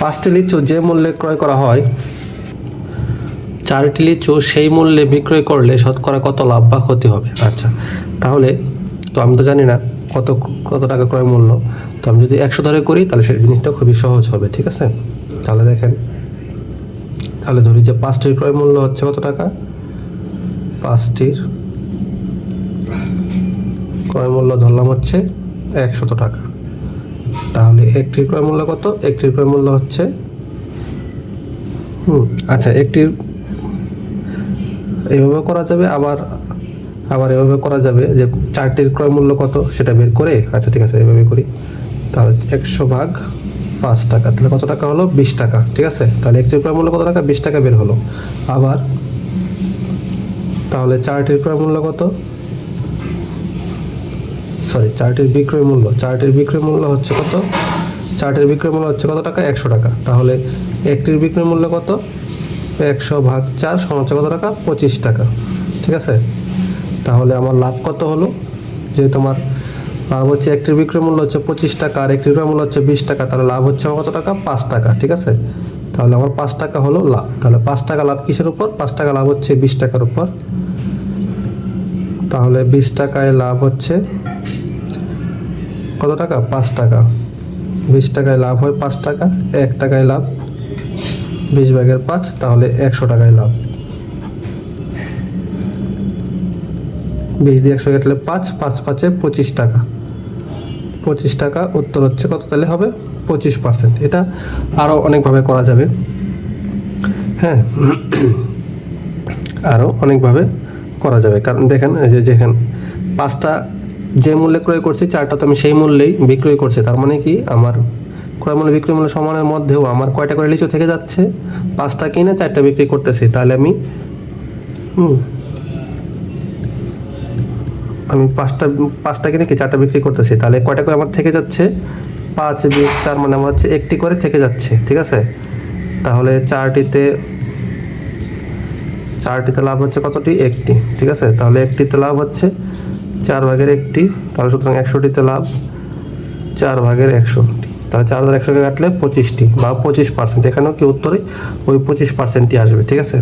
পাঁচটি লিচু যে মূল্যে ক্রয় করা হয়, চারটি লিচু সেই মূল্যে বিক্রয় করলে শতকরা কত লাভ বা ক্ষতি হবে? আচ্ছা তাহলে তো আমি তো জানি না কত কত টাকা ক্রয় মূল্য। তো আমি যদি একশো ধরে করি, তাহলে সেই জিনিসটা খুবই সহজ হবে, ঠিক আছে? তাহলে দেখেন, তাহলে ধরি যে পাঁচটির ক্রয় মূল্য হচ্ছে কত টাকা? পাঁচটির ক্রয় মূল্য ধরলাম হচ্ছে একশত টাকা। তাহলে একটির ক্রয় মূল্য কত? একটির ক্রয় মূল্য হচ্ছে, হুম আচ্ছা একটির এভাবে করা যাবে, আবার আবার এভাবে করা যাবে যে চারটির ক্রয় মূল্য কত সেটা বের করে আচ্ছা ঠিক আছে, এভাবে করি। তাহলে একশো ভাগ পাঁচ টাকা, তাহলে কত টাকা হলো? বিশ টাকা, ঠিক আছে? তাহলে একটির ক্রয় মূল্য কত টাকা? বিশ টাকা বের হলো। আবার, তাহলে চারটির ক্রয় মূল্য কত? সরি চারটির বিক্রয় মূল্য। চারটির বিক্রয় মূল্য হচ্ছে কত? চারটির বিক্রয় মূল্য হচ্ছে কত টাকা? একশো টাকা। তাহলে একটির বিক্রয় মূল্য কত? একশো ভাগ চার সমান কত টাকা? পঁচিশ টাকা। ঠিক আছে? তাহলে আমার লাভ কত হলো? যেহেতু আমার লাভ হচ্ছে একটির বিক্রয় মূল্য হচ্ছে পঁচিশ টাকা আর একটির বিক্রয় মূল্য হচ্ছে বিশ টাকা, তাহলে লাভ হচ্ছে আমার কত টাকা? পাঁচ টাকা। ঠিক আছে? তাহলে আমার পাঁচ টাকা হলো লাভ। তাহলে পাঁচ টাকা লাভ কিসের উপর? পাঁচ টাকা লাভ হচ্ছে বিশ টাকার উপর। তাহলে বিশ টাকায় লাভ হচ্ছে কত টাকা? পাঁচ টাকা। বিশ টাকায় লাভ হয় পাঁচ টাকা, এক টাকায় লাভ। বিশ ভাগের পাঁচ, তাহলে একশো টাকায় লাভ। বিশ দিয়ে একশো কাটলে পাঁচ পাঁচ পাঁচে পঁচিশ টাকা। পঁচিশ টাকা উত্তর হচ্ছে কত? তাহলে হবে পঁচিশ পার্সেন্ট। এটা আরও অনেকভাবে করা যাবে। হ্যাঁ আরও অনেকভাবে করা যাবে। কারণ দেখেন যে যেখানে পাঁচটা যে মূল্যে ক্রয় করছি, চারটা তো আমি সেই মূল্যেই বিক্রয় করছি। তার মানে কি? আমার ক্রয় মূল্য, বিক্রয় মূল্য সমানের মধ্যেও আমার কয়টা করে লিচু থেকে যাচ্ছে? পাঁচটা কিনে চারটা বিক্রি করতেছি। তাহলে আমি, হুম, আমি পাঁচটা পাঁচটা কিনে কি চারটা বিক্রি করতেছি? তাহলে কয়টা করে আমার থেকে যাচ্ছে? পাঁচ বিশ চার মানে আমার হচ্ছে একটি করে থেকে যাচ্ছে। ঠিক আছে? তাহলে চারটিতে চারটিতে লাভ হচ্ছে কতটি? একটি। ঠিক আছে? তাহলে একটিতে লাভ হচ্ছে চার ভাগের একটি, তাহলে সুতরাং একশোটিতে লাভ চার ভাগের একশোটি। তাহলে চার হাজার একশোকে কাটলে পঁচিশটি বা পঁচিশ পার্সেন্ট এখানেও কি উত্তরে ওই পঁচিশ পার্সেন্টটি আসবে, ঠিক আছে?